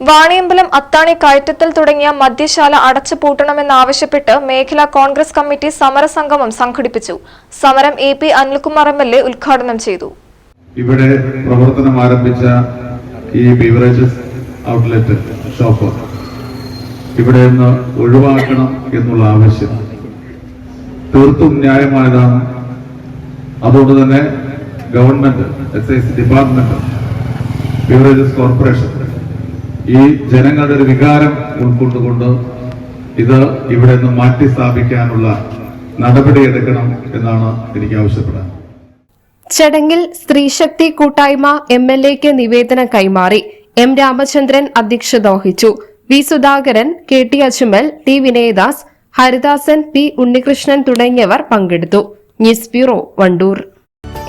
വാണിയമ്പലം അത്താണി കയറ്റത്തിൽ തുടങ്ങിയ മദ്യശാല അടച്ചുപൂട്ടണമെന്നാവശ്യപ്പെട്ട് മേഖലാ കോൺഗ്രസ് കമ്മിറ്റി സമരസംഗമം സംഘടിപ്പിച്ചു. സമരം A P Anilkumar M L A ഉദ്ഘാടനം ചെയ്തു. ഇവിടെ പ്രവർത്തനം ആരംഭിച്ച ഈ ബീവറേജസ് ഔട്ട്ലെറ്റ് ഷോപ്പ് ഇവിടെ നിന്ന് ഒഴിവാക്കണം എന്നുള്ള ആവശ്യം. തീർത്തും ന്യായമായതാണ്. അതുകൊണ്ട് തന്നെ government excise department beverages corporation ഈ ജനങ്ങളുടെ ഒരു വികാരം ഉൾക്കൊണ്ടുകൊണ്ട് ഇത് ഇവിടെ നിന്ന് മാറ്റി സ്ഥാപിക്കാനുള്ള നടപടി എടുക്കണം എന്നാണ് എനിക്ക് ആവശ്യപ്പെടാൻ ചടങ്ങിൽ സ്ത്രീശക്തി കൂട്ടായ്മ എം എൽ എക്ക് നിവേദനം കൈമാറി എം രാമചന്ദ്രൻ അധ്യക്ഷത വഹിച്ചു. V Sudhakaran K T Ajmal T Vinayadas Haridasan P Unnikrishnan തുടങ്ങിയവർ പങ്കെടുത്തു. News bureau Wandoor.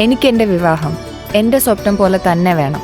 എനിക്ക് എന്റെ വിവാഹം എന്റെ സ്വപ്നം പോലെ തന്നെ വേണം.